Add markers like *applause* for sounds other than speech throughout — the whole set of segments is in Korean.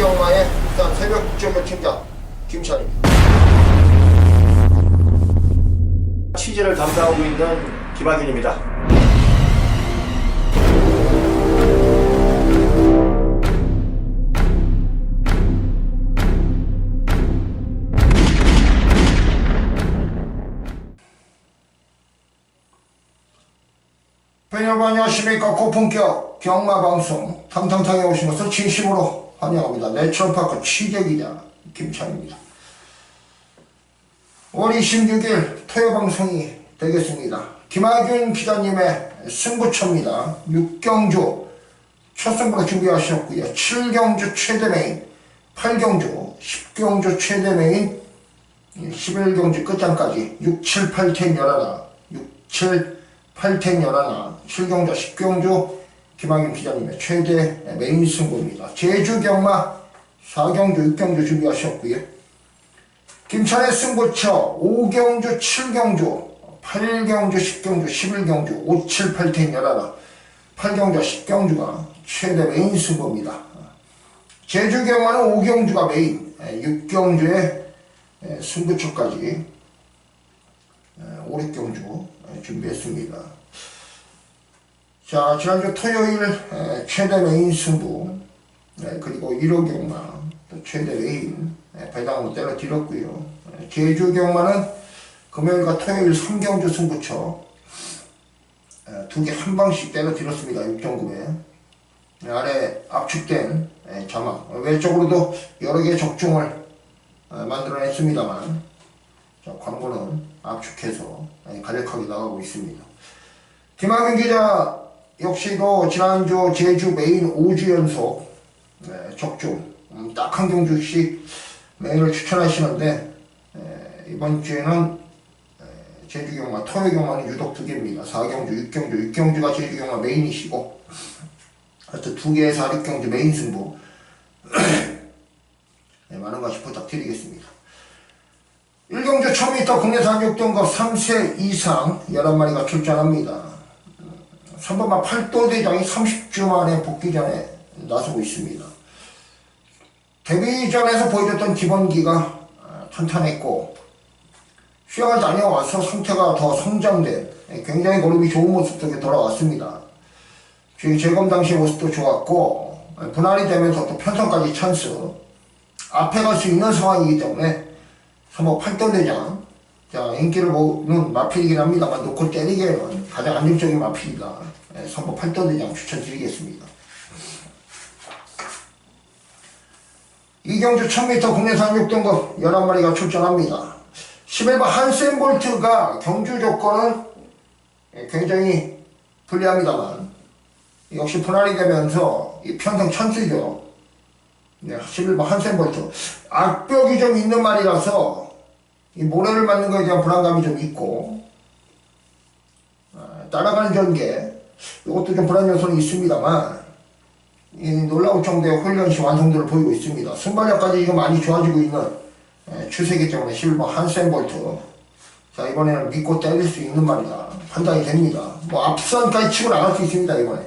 경마의 일단 새벽 국정교 팀장 김찬입니다. 취재를 담당하고 있는 김학윤입니다. 여러분 안녕하십니까 고품격 경마방송 탕탕탕에 오신 것을 진심으로 환영합니다. 내추럴파크 취재기자 김찬입니다. 5월 26일 토요 방송이 되겠습니다. 김하균 기자님의 승부처입니다. 6경주 첫 승부로 준비하셨고요. 7경주 최대 메인 8경주 10경주 최대 메인 11경주 끝장까지 6, 7, 8텐 열하나 6, 7, 8텐 열하나 7경주, 10경주 김학윤 기자님의 최대 메인 승부입니다. 제주 경마 4경주, 6경주 준비하셨고요. 김찬의 승부처 5경주, 7경주, 8경주, 10경주, 11경주, 5, 7, 8텐 열하나 8경주, 10경주가 최대 메인 승부입니다. 제주 경마는 5경주가 메인, 6경주의 승부처까지 5, 6경주 준비했습니다. 자, 지난주 토요일 에, 최대 메인 승부, 에, 그리고 1호 경마, 또 최대 메인, 에, 배당으로 때려드렸고요. 에, 제주 경마는 금요일과 토요일 3경주 승부처, 두 개 한 방씩 때려드렸습니다. 6.9배. 아래 압축된 에, 자막, 외적으로도 여러 개의 적중을 어, 만들어냈습니다만, 자, 광고는 압축해서 에, 간략하게 나가고 있습니다. 김학윤 기자 역시도 지난주 제주 메인 5주 연속 네, 적중 음, 딱한 경주씩 메인을 추천하시는데 에, 이번 주에는 에, 제주 경마 토요 경마는 유독 두 개입니다. 4경주, 6경주, 6경주가 제주 경마 메인이시고 하여튼 두 개의 4, 6경주 메인 승부 *clears throat* 네, 많은 관심 부탁드리겠습니다. 1경주 1000m 국내산 6등급 3세 이상 11마리가 출전합니다. 3번만 팔도 대장이 30주 만에 복귀전에 나서고 있습니다. 데뷔전에서 보여줬던 기본기가 아, 탄탄했고 휴양을 다녀와서 상태가 더 성장된 굉장히 걸음이 좋은 모습도 돌아왔습니다. 지금 재검 당시 모습도 좋았고 분할이 되면서 또 편성까지 찬스 앞에 갈 수 있는 상황이기 때문에 3번 팔도대장 자 인기를 보는 마필이긴 합니다만 놓고 때리기에는 가장 안정적인 마필이다. 네, 3번 팔도대장 추천드리겠습니다. 이경주 1000m 국내산 6등급 11마리가 출전합니다. 11번 한센볼트가 경주 조건은 굉장히 불리합니다만 역시 분할이 되면서 이 편성 천수죠. 네, 11번 한센볼트 악벽이 좀 있는 말이라서 이 모래를 맞는 것에 대한 불안감이 좀 있고 아, 따라가는 전개 이것도 좀 불안 요소는 있습니다만 이 놀라울 정도의 훈련 시 완성도를 보이고 있습니다. 순발력까지 이거 많이 좋아지고 있는 에, 추세기 때문에 11번 한센볼트 자 이번에는 믿고 때릴 수 있는 말이다 판단이 됩니다. 뭐 앞선까지 치고 나갈 수 있습니다 이번에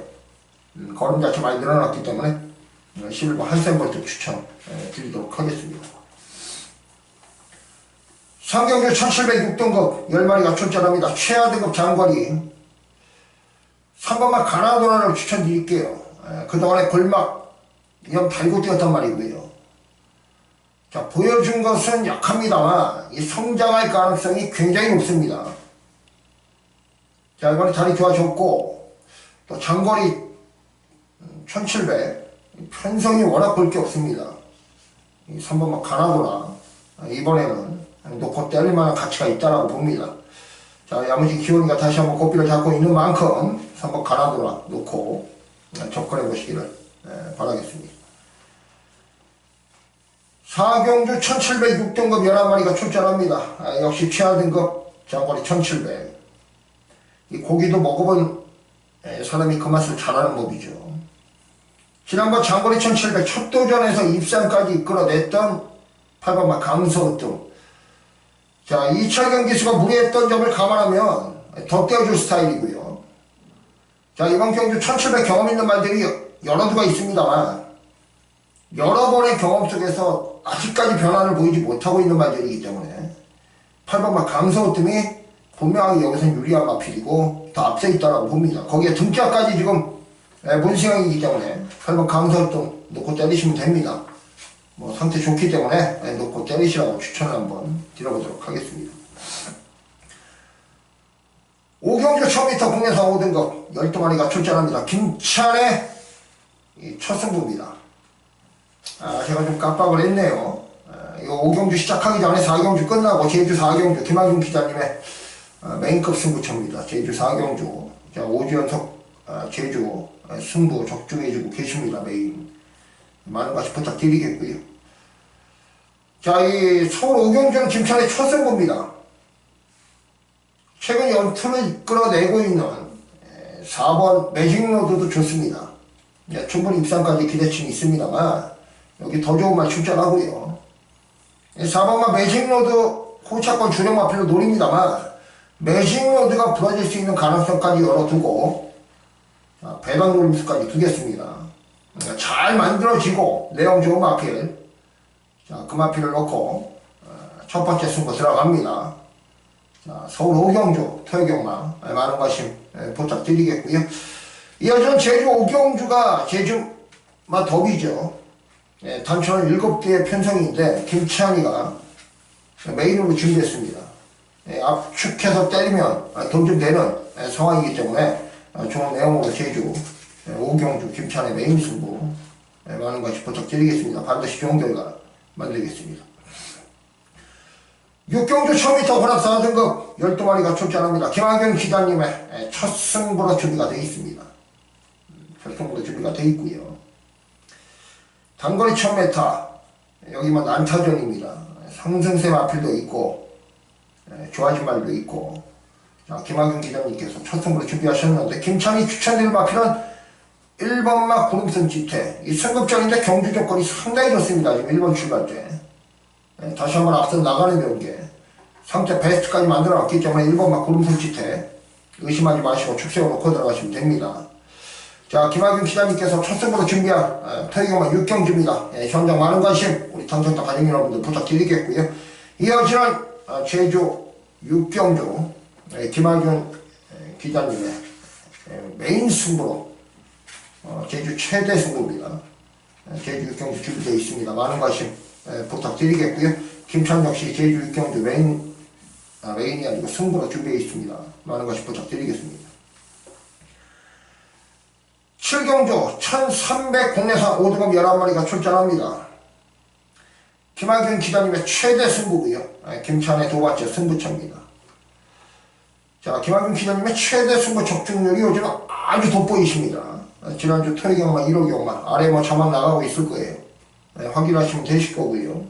음, 걸음 자체 많이 늘어났기 때문에 11번 한센볼트 추천 에, 드리도록 하겠습니다. 상경주 1706등급 10마리가 출전합니다. 최하 등급 장거리 3번만 가나도라를 추천드릴게요. 에, 그동안에 골막 영 달고 뛰었단 말이고요. 자, 보여준 것은 약합니다만 이 성장할 가능성이 굉장히 높습니다. 자, 이번에 다리 좋아졌고 또 장거리 음, 1700 편성이 워낙 볼 게 없습니다. 이 3번만 가나도라 아, 이번에는 놓고 때릴 만한 가치가 있다라고 봅니다. 자, 야무지 기원이가 다시 한번 고삐를 잡고 있는 만큼 한번 가나도라 놓고 접근해 보시기를 에, 바라겠습니다. 사경주 1706등급 11마리가 출전합니다. 아, 역시 최하 등급 장거리 1700. 이 고기도 먹어본 에, 사람이 그 맛을 잘 아는 법이죠. 지난번 장거리 1700 첫 도전에서 입상까지 이끌어냈던 8번마 강서등. 자, 2차 경기수가 무리했던 점을 감안하면 더 떼어줄 스타일이고요. 자, 이번 경주 1700 경험 있는 말들이 여러 두가 있습니다만, 여러 번의 경험 속에서 아직까지 변화를 보이지 못하고 있는 말들이기 때문에 8번마 강서우뜸이 분명하게 여기서는 유리한 마필이고 더 앞서 있다고 봅니다. 거기에 등자까지 지금 예, 문승형이기 때문에 8번 강서우뜸 놓고 때리시면 됩니다. 뭐 상태 좋기 때문에 예, 놓고 때리시라고 추천을 한번 드려보도록 하겠습니다. 오경주 1000m 국내상 5등급 12마리가 출전합니다. 김찬의 이첫 승부입니다. 아, 제가 좀 깜빡을 했네요. 아, 이거 5경주 시작하기 전에 4경주 끝나고 제주 4경주 김학윤 기자님의 아, 메인급 승부처입니다. 제주 4경주. 자, 5주 연속 아, 제주 아, 승부 적중해주고 계십니다. 메인. 많은 것이 부탁드리겠고요. 자, 이 서울 5경주는 김찬의 첫 승부입니다. 최근 연투를 이끌어내고 있는 4번 매직로드도 좋습니다. 예, 충분히 입상까지 기대치는 있습니다만 여기 더 좋은 말 출전하고요. 4번만 매직로드 호차권 주력 마필로 노립니다만 매직로드가 부러질 수 있는 가능성까지 열어두고 자, 배당 노림수까지 두겠습니다. 잘 만들어지고 내용 좋은 마필 자, 그 마필을 넣고 어, 첫 번째 승부 들어갑니다. 자, 서울 오경주 토요경마 많은 관심 예, 부탁드리겠고요. 이어지는 제주 오경주가 제주 마 더비죠. 예, 단천은 7개의 편성인데 김치환이가 메인으로 준비했습니다. 예, 압축해서 때리면 돈좀 되는 예, 상황이기 때문에 아, 좋은 내용으로 제주 예, 오경주 김치환의 메인 승부 예, 많은 관심 부탁드리겠습니다. 반드시 좋은 결과 만들겠습니다. 육경주 1000m 혼합 4등급 12마리가 출전합니다. 김학현 기자님의 예, 첫 승부로 준비가 되어 있습니다. 첫 승부로 준비가 되어 있고요. 단거리 1000m 여기만 난타전입니다. 상승세 마필도 있고 예, 좋아진 말도 있고 자, 김학윤 기자님께서 첫 승부로 준비하셨는데 김찬이 추천드릴 마필은 1번마 구름선 지태 이 승급전인데 경주 조건이 상당히 좋습니다. 지금 1번 출발 때 예, 다시 한번 앞서 나가는 경기에 상태 베스트까지 만들어 놨기 때문에 1번만 구름선 지태 의심하지 마시고 축세로 놓고 들어가시면 됩니다. 자, 김학윤 기자님께서 첫 승부로 준비한 에, 토요경만 6경주입니다. 예, 현장 많은 관심 우리 당첨자 가족 여러분들 부탁드리겠고요. 이어지는 어, 제주 6경주 에, 김학윤 에, 기자님의 에, 메인 승부로 어, 제주 최대 승부입니다. 에, 제주 6경주 준비되어 있습니다. 많은 관심 에, 부탁드리겠고요. 김찬 역시 제주 6경주 메인 아, 메인이 아니고 승부로 준비되어 있습니다. 많은 관심 부탁드리겠습니다. 7경주 1300 국내산 5등급 11마리가 출전합니다. 김학균 기자님의 최대 승부고요. 아, 김찬의 두 번째 승부처입니다. 자, 김학균 기자님의 최대 승부 적중률이 요즘 아주 돋보이십니다. 아, 지난주 토요경만 1호경만 아래 뭐 자막 나가고 있을 거예요. 네, 확인하시면 되실 거고요.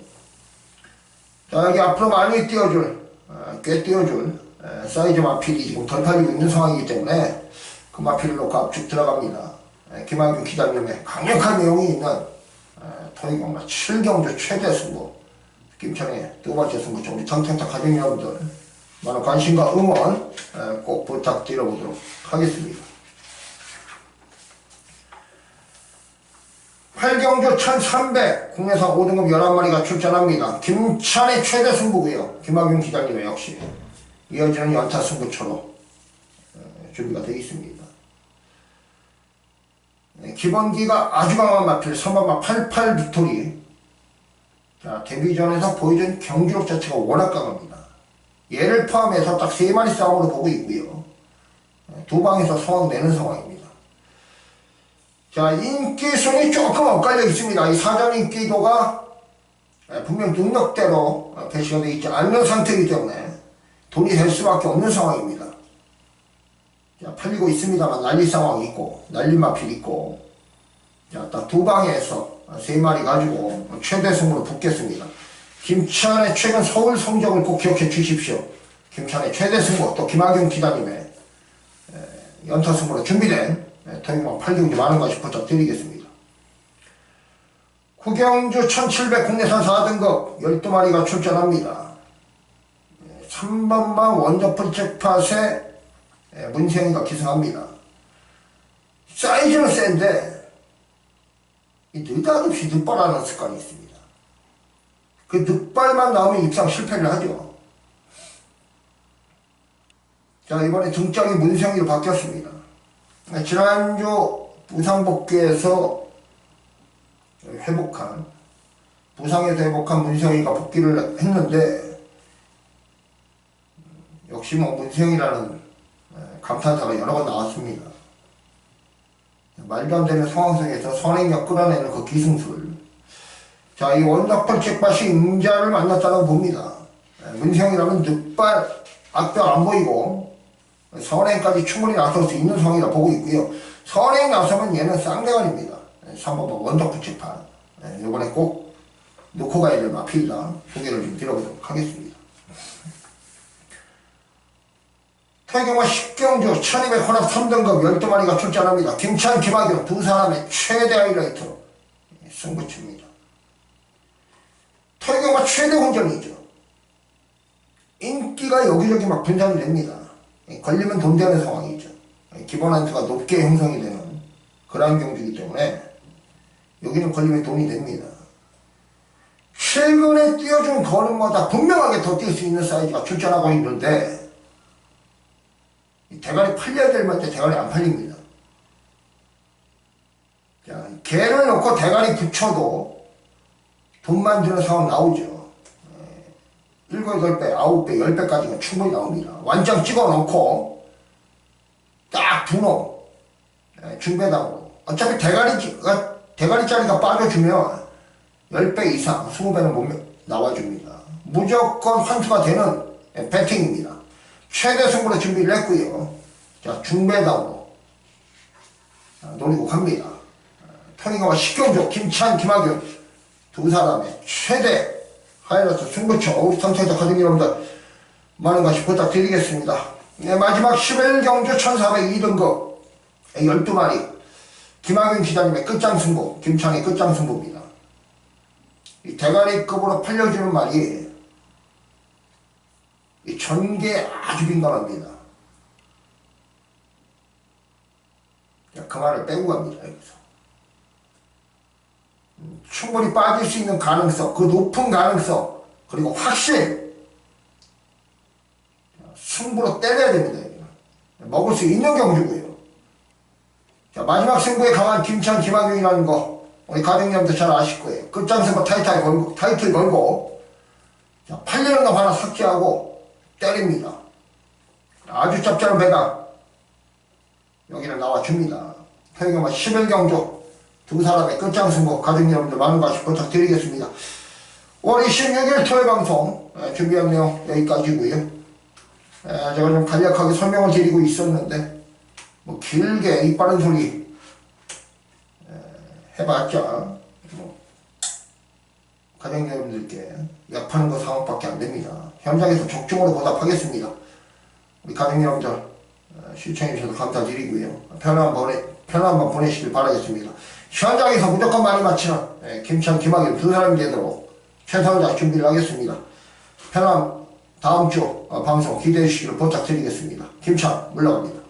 자, 여기 앞으로 많이 띄워줄, 아, 꽤 띄워줄 에, 사이즈 마필이 지금 덜 팔리고 있는 상황이기 때문에 그 마필을 놓고 압축 들어갑니다. 에, 김학균 기자님의 강력한 내용이 있는 토익경마 7경주 최대 승부 김천의 두 번째 승부처 우리 정탱탁 가족 여러분들 많은 관심과 응원 에, 꼭 부탁드려보도록 하겠습니다. 8경주 1300 국내산 5등급 11마리가 출전합니다. 김찬의 최대 승부고요. 김학윤 기자님의 역시 이어지는 연타 승부처로 에, 준비가 되어 있습니다. 네, 기본기가 아주 강한 마필 3번마 88 빅토리 자 데뷔전에서 보여준 경기력 자체가 워낙 강합니다. 얘를 포함해서 딱 3마리 싸움으로 보고 있고요. 네, 두 방에서 상황 내는 상황입니다. 자, 인기순이 조금 엇갈려 있습니다. 이 사전 인기도가 분명 능력대로 배치가 되어 있지 않는 상태이기 때문에 돈이 될 수밖에 없는 상황입니다. 자, 팔리고 있습니다만 날릴 상황이 있고, 날릴 마필 있고, 자, 딱 두 방에서 세 마리 가지고 최대 승부로 붙겠습니다. 김찬의 최근 서울 성적을 꼭 기억해 주십시오. 김찬의 최대 승부, 또 김학용 기자님의 연타 승부로 준비된 토익만 8경주 많은 것이 부탁드리겠습니다. 구경주 1700 국내산 4등급 12마리가 출전합니다. 3번만 원더풀 잭팟에 문세영이가 기승합니다. 사이즈는 센데 이 느닷없이 늑발하는 습관이 있습니다. 그 늑발만 나오면 입상 실패를 하죠. 자, 이번에 등짝이 문성이로 바뀌었습니다. 지난주 부상복귀에서 회복한, 부상에서 회복한 문성이가 복귀를 했는데, 역시 뭐 문성이라는 감탄사가 여러 번 나왔습니다. 말도 안 되는 상황 속에서 선행력 끌어내는 그 기승술. 자, 이 원더풀 책밭이 임자를 만났다고 봅니다. 문성이라면 늑발, 앞뼈 안 보이고, 선행까지 충분히 나설 수 있는 상황이라 보고 있고요. 선행 나서면 얘는 쌍대간입니다. 3번 원더풀 책판. 이번에 꼭 놓고 가야 될 마필다. 소개를 좀 드려보도록 하겠습니다. 태경과 식경주 1200 혼합 3등급 12마리가 출전합니다. 김찬, 김학용 두 사람의 최대 하이라이트로 승부칩니다. 태경과 최대 혼전이죠. 인기가 여기저기 막 분산이 됩니다. 걸리면 돈 되는 상황이죠. 기본 한수가 높게 형성이 되는 그러한 경주이기 때문에 여기는 걸리면 돈이 됩니다. 최근에 뛰어준 거는마다 분명하게 더 뛸 수 있는 사이즈가 출전하고 있는데 이 대가리 팔려야 될 만데 대가리 안 팔립니다. 자, 개를 넣고 대가리 붙여도 돈 만드는 상황 나오죠. 일곱, 여덟 배, 아홉 배, 열 배까지는 충분히 나옵니다. 완장 찍어 놓고 딱두 놈, 예, 중배당으로. 어차피 대가리가, 대가리짜리가 빠져주면 10배 이상, 20배는 못 나와줍니다. 무조건 환수가 되는 예, 배팅입니다. 최대 승부로 준비를 했고요. 자, 중배당으로 자, 노리고 갑니다. 토니가와 식경조, 김찬, 김학윤 두 사람의 최대 하이라이트 승부처 선택자 가족 여러분들 많은 관심 부탁드리겠습니다. 네, 마지막 11경주 1402등급 12마리 김학윤 기자님의 끝장 승부, 김창의 끝장 승부입니다. 이 대가리급으로 팔려주는 말이 이 전개 아주 민감합니다. 자, 그 말을 빼고 갑니다. 여기서. 음, 충분히 빠질 수 있는 가능성, 그 높은 가능성, 그리고 확실, 승부로 때려야 됩니다. 먹을 수 있는 경주고요. 자, 마지막 승부에 강한 김찬, 김학용이라는 거, 우리 가정님도 잘 아실 거예요. 끝장 승부 타이틀 걸고, 타이틀 걸고, 자, 팔리는 거 하나 삭제하고, 때립니다. 아주 짭짤한 배당. 여기는 나와줍니다. 태경마 11경주 두 사람의 끝장 승부 가족 여러분들 많은 관심 부탁드리겠습니다. 5월 26일 토요일 방송 에, 준비한 내용 여기까지고요. 에, 제가 좀 간략하게 설명을 드리고 있었는데 뭐 길게 이 빠른 소리 에, 해봤자 뭐 가족 여러분들께 약하는 거 상황밖에 안 됩니다. 현장에서 적중으로 보답하겠습니다. 우리 가족 여러분들 어, 시청해주셔서 감사드리고요. 편한 보내, 편한 밤 보내시길 바라겠습니다. 현장에서 무조건 많이 맞히는 예, 김천, 김학일 두 사람이 되도록 최선을 다해 준비를 하겠습니다. 편한 다음 주 어, 방송 기대해 주시기를 부탁드리겠습니다. 김천 물러갑니다.